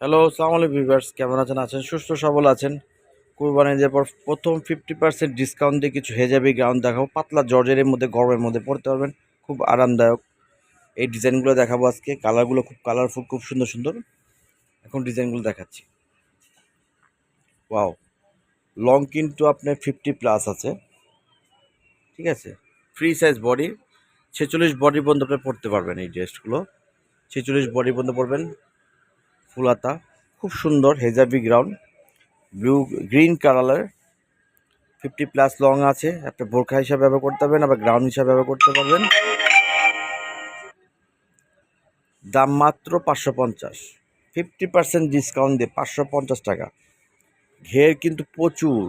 Hello সালাম আলাইকুম viewers কেমন আছেন? আছেন, সুস্থ, সবল আছেন। কুরবানি দেওয়ার পর প্রথম ফিফটি পার্সেন্ট ডিসকাউন্ট দিয়ে কিছু হেজাবি গ্রাউন্ড দেখাবো। পাতলা জর্জের মধ্যে, গরমের মধ্যে পড়তে পারবেন। খুব আরামদায়ক। এই ডিজাইনগুলো দেখাবো আজকে। কালারগুলো খুব কালারফুল খুব সুন্দর সুন্দর। এখন ডিজাইনগুলো দেখাচ্ছি। ওয়াও লং কিন্তু আপনার ফিফটি প্লাস আছে। ঠিক আছে? ফ্রি সাইজ বডি ছেচল্লিশ বডি পর্যন্ত আপনি পড়তে পারবেন এই ড্রেসগুলো ছেচল্লিশ বডি পর্যন্ত পড়বেন ফুলাতা, খুব সুন্দর হেজাবি গ্রাউন্ড ব্লু গ্রিন কালারের ফিফটি প্লাস লং আছে আপনি বোরখা হিসাবে ব্যবহার করতে পারবেন, আবার গ্রাউন্ড হিসাবে ব্যবহার করতে পারবেন। দাম মাত্র পাঁচশো পঞ্চাশ ফিফটি পার্সেন্ট ডিসকাউন্ট দিয়ে পাঁচশো পঞ্চাশ টাকা। ঘের কিন্তু প্রচুর,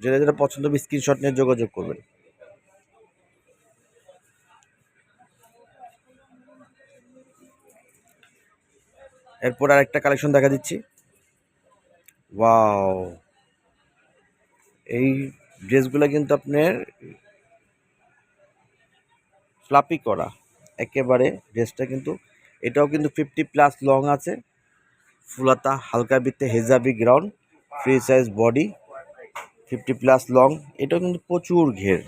যেটা যেটা পছন্দ স্ক্রিনশট নিয়ে যোগাযোগ করবেন। এরপর আর একটা কালেকশন দেখা দিচ্ছি। ওয়াও এই ড্রেসগুলো কিন্তু আপনার ফ্লাপি করা। একেবারে ড্রেসটা কিন্তু, এটাও কিন্তু ফিফটি প্লাস লং আছে। ফুলাতা, হালকা বৃত্তে হেজাবি ground free size body fifty plus long এটাও কিন্তু প্রচুর ঘের।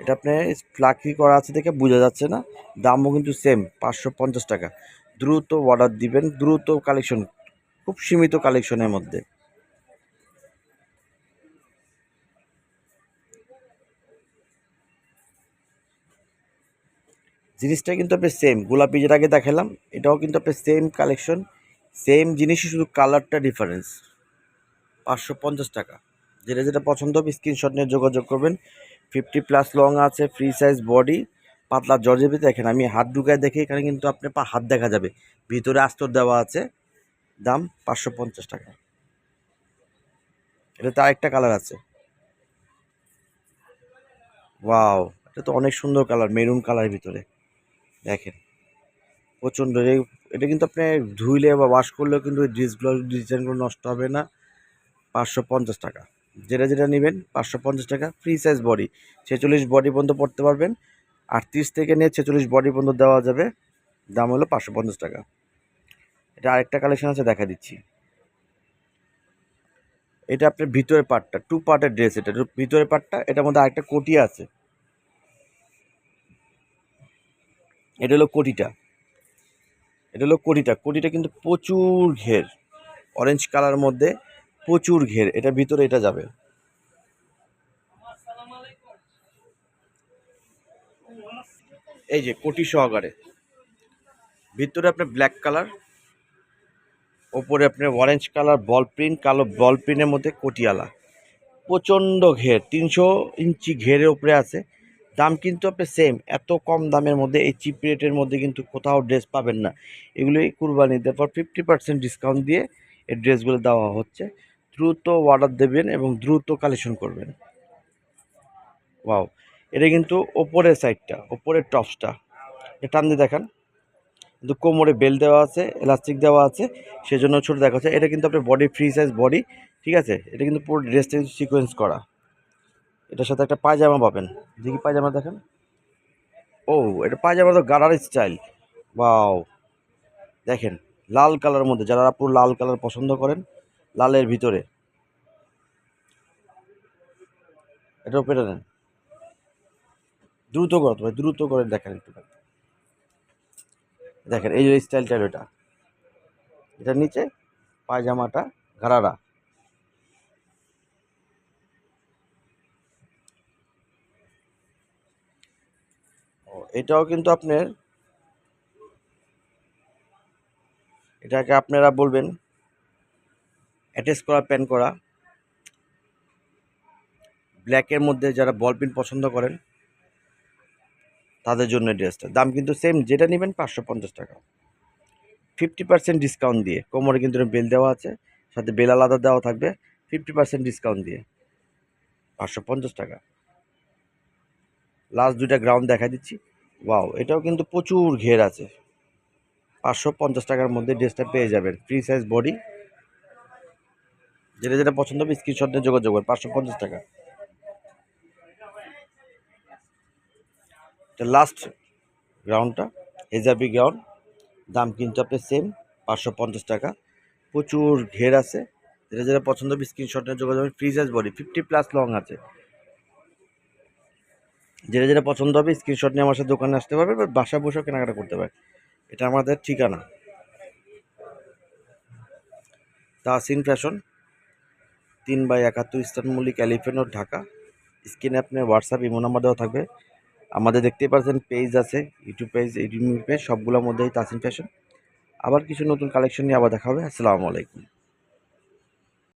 এটা আপনার ফ্লাকি করা আছে দেখে বোঝা যাচ্ছে না। দামও কিন্তু সেম পাঁচশো পঞ্চাশ টাকা। দ্রুত অর্ডার দিবেন, দ্রুত কালেকশন খুব সীমিত কালেকশনের মধ্যে। জিনিসটা কিন্তু আপনার সেম গোলাপি যেটা আগে দেখালাম, এটাও কিন্তু আপনার সেম কালেকশন সেম জিনিসই শুধু কালারটা ডিফারেন্স পাঁচশো পঞ্চাশ টাকা। যেটা যেটা পছন্দ হবে স্ক্রিনশট নিয়ে যোগাযোগ করবেন। ফিফটি প্লাস লং আছে ফ্রি সাইজ বডি পাতলা জর্জেবি দেখেন, আমি হাত ঢুকায় দেখি এখানে কিন্তু আপনার পা, হাত দেখা যাবে। ভিতরে আস্তর দেওয়া আছে, দাম পাঁচশো পঞ্চাশ টাকা। এটা এটাতে আরেকটা কালার আছে। ওয়াও এটা তো অনেক সুন্দর কালার মেরুন কালারের ভিতরে। দেখেন, প্রচণ্ড এটা কিন্তু আপনি ধুইলে বা ওয়াশ করলেও কিন্তু এই ড্রেসগুলো ডিজাইনগুলো নষ্ট হবে না। পাঁচশো পঞ্চাশ টাকা। যেটা যেটা নেবেন, পাঁচশো পঞ্চাশ টাকা ফ্রি সাইজ বডি ছেচল্লিশ বডি পর্যন্ত পড়তে পারবেন। আটত্রিশ থেকে নিয়ে ছেচল্লিশ বডি পর্যন্ত দেওয়া যাবে। দাম হলো পাঁচশো পঞ্চাশ টাকা। এটা আরেকটা কালেকশন আছে, দেখা দিচ্ছি। এটা আপনার ভিতরের পার্টটা টু পার্টের ড্রেস এটা। ভিতরের পার্টটা এটার মধ্যে আরেকটা কোটি আছে। এটা হলো কোটিটা। এটা হলো কোটিটা। কোটিটা কিন্তু প্রচুর ঘের। অরেঞ্জ কালার মধ্যে প্রচুর ঘের। এটা ভিতরে এটা যাবে। এই যে কোটি সহকারে। ভিতরে আপনার ব্ল্যাক কালার ওপরে আপনার অরেঞ্জ কালার বল প্রিন্ট কালো বল প্রিন্টের মধ্যে কোটিয়ালা। প্রচণ্ড ঘের, তিনশো ইঞ্চি ঘেরের উপরে আছে। দাম কিন্তু আপনি সেম এত কম দামের মধ্যে, এই চিপ রেটের মধ্যে কিন্তু কোথাও ড্রেস পাবেন না। এগুলি কুরবানি দেওয়ার পর ফিফটি পার্সেন্ট ডিসকাউন্ট দিয়ে এই ড্রেসগুলো দেওয়া হচ্ছে। দ্রুত অর্ডার দেবেন এবং দ্রুত কালেকশন করবেন। ওয়াও এটা কিন্তু ওপরের সাইডটা ওপরের টপসটা এটা টান দিয়ে দেখান। কিন্তু কোমরে বেল্ট দেওয়া আছে এলাস্টিক দেওয়া আছে, সেজন্য ছোটো দেখা হচ্ছে এটা কিন্তু আপনার বডি ফ্রি সাইজ বডি ঠিক আছে? এটা কিন্তু পুরো ড্রেসটা কিন্তু সিকোয়েন্স করা। এটার সাথে একটা পায়জামা পাবেন। দেখি পায়জামা দেখেন। ও, এটা পায়জামা তো গাড়ার স্টাইল বাও দেখেন, লাল কালারের মধ্যে, যারা পুরো লাল কালার পছন্দ করেন, লালের ভিতরে। এটা পেটে নেন। দ্রুত করতে হবে দ্রুত করে দেখেন একটু দেখেন, এই যে স্টাইলটা এটা। এটার নিচে, পায়জামাটা ও, এটাও কিন্তু আপনার, এটাকে আপনারা বলবেন অ্যাটাচ করা প্যান করা। ব্ল্যাকের মধ্যে যারা বল পিন পছন্দ করেন তাদের জন্য ড্রেসটা। দাম কিন্তু সেম যেটা নেবেন পাঁচশো পঞ্চাশ টাকা। ফিফটি পার্সেন্ট ডিসকাউন্ট দিয়ে। কোমরে কিন্তু বেল দেওয়া আছে, সাথে বেল আলাদা দেওয়া থাকবে ফিফটি পার্সেন্ট ডিসকাউন্ট দিয়ে। পাঁচশো পঞ্চাশ টাকা। লাস্ট দুইটা গ্রাউন্ড দেখা দিচ্ছি। ওয়াও এটাও কিন্তু প্রচুর ঘের আছে। পাঁচশো পঞ্চাশ টাকার মধ্যে ড্রেসটা পেয়ে যাবেন ফ্রি সাইজ বডি যেটা যেটা পছন্দ হবে স্ক্রিনশট নিয়ে যোগাযোগ করবেন পাঁচশো পঞ্চাশ টাকা। এটা লাস্ট গ্রাউন্ডটা হেজাবি গ্রাউন্ড দাম কিন্তু আপনার সেম পাঁচশো পঞ্চাশ টাকা। প্রচুর ঘের আছে। যেটা যেটা পছন্দ হবে স্ক্রিনশট নিয়ে যোগাযোগ ফ্রিজাস বডি ফিফটি প্লাস লং আছে। যেটা যেটা পছন্দ হবে স্ক্রিনশট নিয়ে আমার সাথে দোকানে আসতে পারবে বা বাসা বসেও কেনাকাটা করতে পারবে এটা আমাদের ঠিকানা। তাসিন ফ্যাশন, তিন বাই একাত্তর ইস্টার্ন মল্লিক এলিফেন্ট ঢাকা। স্ক্রিনে আপনি হোয়াটসঅ্যাপ ইমো নাম্বার দেওয়া থাকবে। আমাদের দেখতেই পাচ্ছেন পেজ আছে ইউটিউব পেজ ইউটিউব পেজ সবগুলোর মধ্যেই তাসিন ফ্যাশন আবার কিছু নতুন কালেকশন নিয়ে আবার দেখা হবে। আসসালামু আলাইকুম।